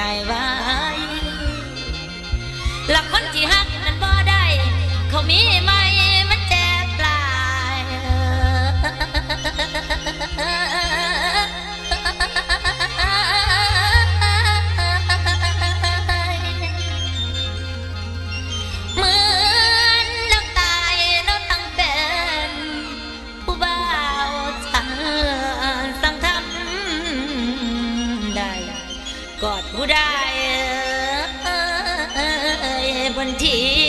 ตายไว้แล้คนที่หักนั้นบ่ได้ เขามีไหม ผู้ใดบนที่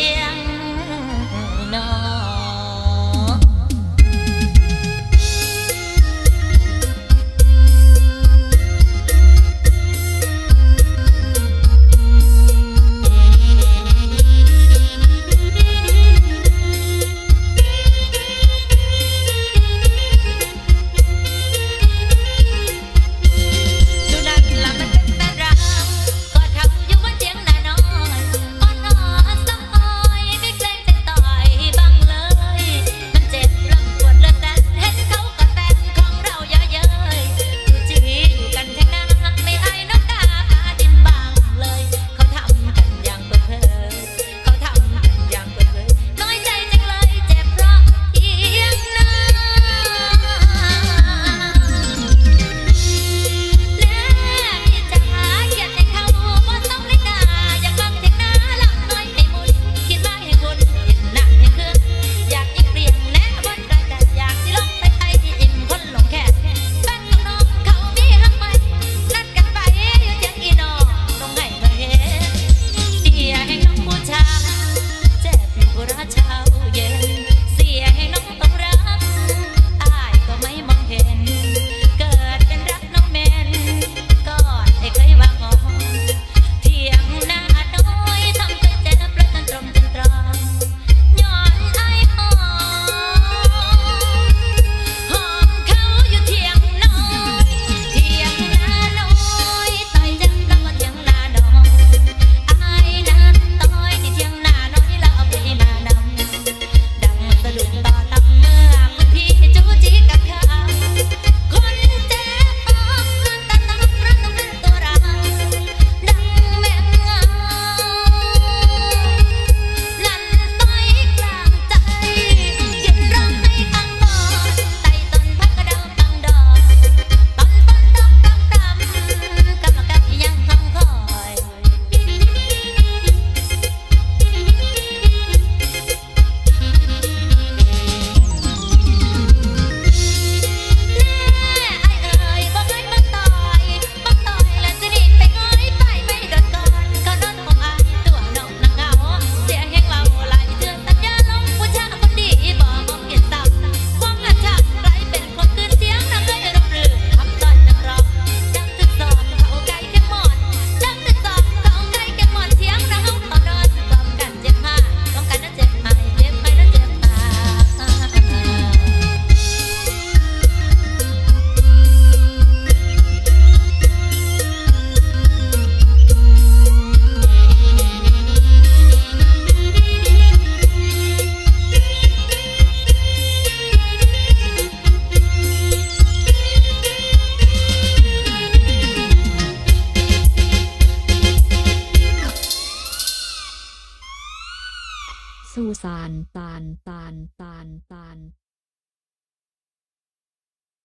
สู้ซานตานตานตานตาน